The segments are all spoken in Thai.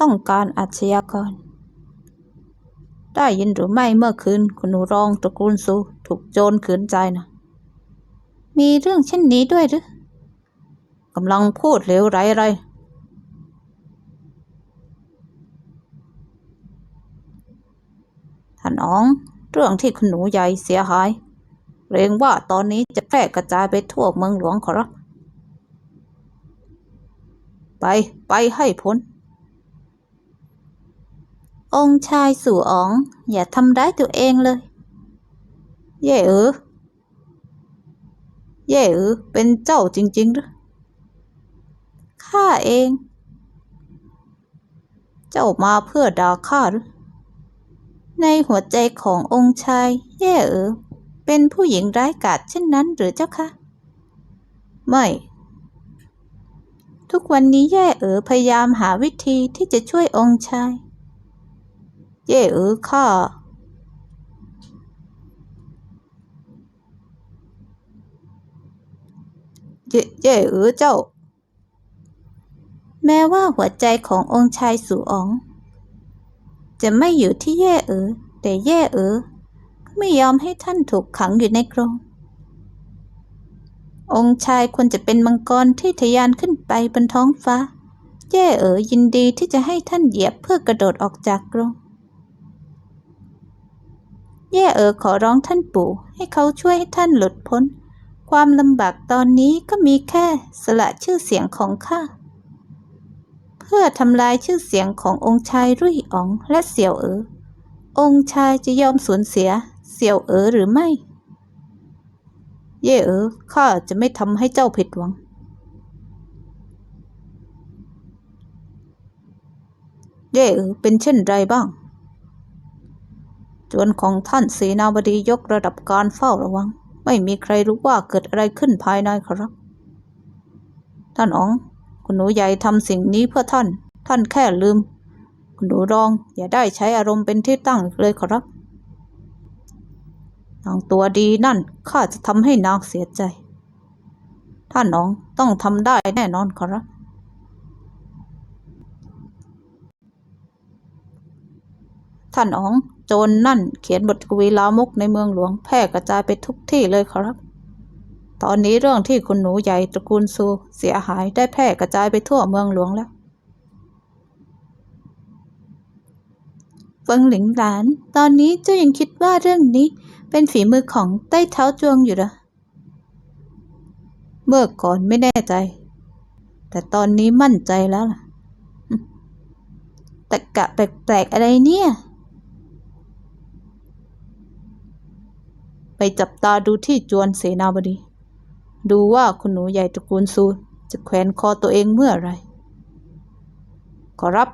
ต้องการอาชญากร ได้ยินหรือไม่เมื่อคืนคุณหนูรองตระกูลซูถูกโจรขืนใจนะมีเรื่องเช่นนี้ด้วยหรือกำลังพูดเหลวไหลอะไรท่านอ๋อง เรื่องที่คุณหนูใหญ่เสียหายเกรงว่าตอนนี้จะแพร่กระจายไปทั่วเมืองหลวงขอรับ ไป ไปให้พ้น องค์ชายสู่อ๋อง อย่าทำร้ายตัวเองเลย เย่เออเย่เออเป็นเจ้าจริงๆหรือข้าเอง เจ้ามาเพื่อด่าข้าหรือในหัวใจขององค์ชายแย่เออเป็นผู้หญิงร้ายกาจเช่นนั้นหรือเจ้าคะไม่ ทุกวันนี้แย่เอ๋อพยายามหาวิธีที่จะช่วยองค์ชาย แย่เออข้าเย่เย่เออเจ้า แม้ว่าหัวใจขององค์ชายสู่อ๋อง จะไม่อยู่ที่แย่เออแต่แย่เออไม่ยอมให้ท่านถูกขังอยู่ในกรง องค์ชายควรจะเป็นมังกรที่ทะยานขึ้นไปบนท้องฟ้าแย่เอ๋อยินดีที่จะให้ท่านเหยียบเพื่อกระโดดออกจากกรง แย่เอ๋อขอร้องท่านปู่ให้เขาช่วยให้ท่านหลุดพ้น ความลำบากตอนนี้ก็มีแค่สละชื่อเสียงของข้า เพื่อทำลายชื่อเสียงขององค์ชายรุ่ยอ๋องและเสี่ยวเอ๋อองค์ชายจะยอมสูญเสียเสี่ยวเอ๋อหรือไม่ เย่เอ๋อข้าจะไม่ทำให้เจ้าผิดหวัง เย่เอ๋อเป็นเช่นไรบ้าง จวนของท่านเสนาบดียกระดับการเฝ้าระวัง ไม่มีใครรู้ว่าเกิดอะไรขึ้นภายในครับ ท่านอ๋อง คุณหนูใหญ่ทำสิ่งนี้เพื่อท่าน ท่านแค่ลืม คุณหนูรองอย่าได้ใช้อารมณ์เป็นที่ตั้งเลยครับนางตัวดีนั่นข้าจะทำให้นางเสียใจ ท่านน้องต้องทำได้แน่นอนครับ ท่านอ๋องโจรนนั่นเขียนบทกวีลามกในเมืองหลวงแพร่กระจายไปทุกที่เลยครับ ตอนนี้เรื่องที่คุณหนูใหญ่ตระกูลซูเสียหายได้แพร่กระจายไปทั่วเมืองหลวงแล้วเฟิงหลิงหลาน ตอนนี้เจ้ายังคิดว่าเรื่องนี้เป็นฝีมือของใต้เท้าจวงอยู่หรอ เมื่อก่อนไม่แน่ใจ แต่ตอนนี้มั่นใจแล้วล่ะแต่กะแปลกๆอะไรเนี่ย ไปจับตาดูที่จวนเสนาบดี ดูว่าคุณหนูใหญ่ตระกูลซูจะแขวนคอตัวเองเมื่อไรขอรับ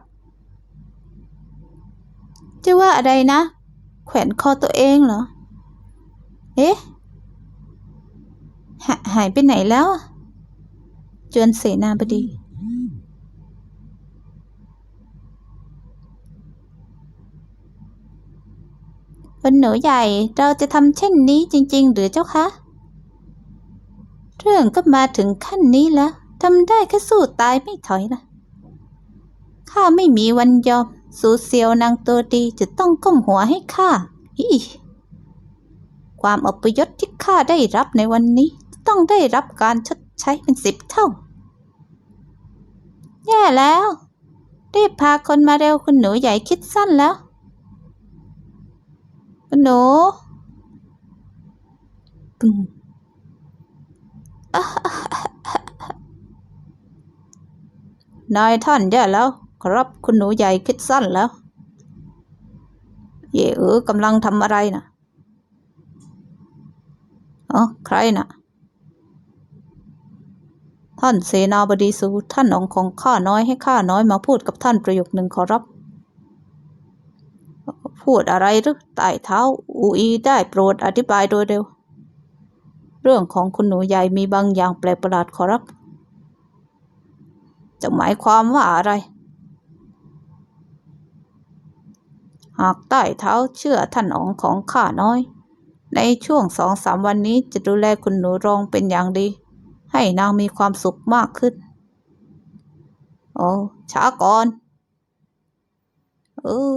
จะว่าอะไรนะ แขวนคอตัวเองเหรอ เอ๊ะหาหายไปไหนแล้ว จวนเสนาบดี คุณหนูใหญ่เราจะทำเช่นนี้จริง ๆ หรือเจ้าคะ เรื่องก็มาถึงขั้นนี้แล้วทำได้แค่สู้ตายไม่ถอยละข้าไม่มีวันยอม สูเซียวนางตัวดีจะต้องก้มหัวให้ข้าอีความอัปยศที่ข้าได้รับในวันนี้ ต้องได้รับการชดใช้เป็นสิบเท่า แย่แล้วรีบพาคนมาเร็วคุณหนูใหญ่คิดสั้นแล้ว หนูปึ้งนายท่านแย่แล้ว ครับคุณหนูใหญ่คิดสั้นแล้ว เย่เออกำลังทำอะไรนะเออใครนะ่ะ ท่านเสนาบดีสูท่านองของข้าน้อยให้ข้าน้อยมาพูดกับท่านประโยคหนึ่งขอรับ พูดอะไรหรือใต้เท้าอูอีได้โปรดอธิบายโดยเร็ว เรื่องของคุณหนูใหญ่มีบางอย่างแปลกประหลาดขอรับ จะหมายความว่าอะไร หากใต้เท้าเชื่อท่านอ๋องของข้าน้อย ในช่วงสองสามวันนี้จะดูแลคุณหนูรองเป็นอย่างดี ให้นางมีความสุขมากขึ้นโอ้ช้าก่อน เออ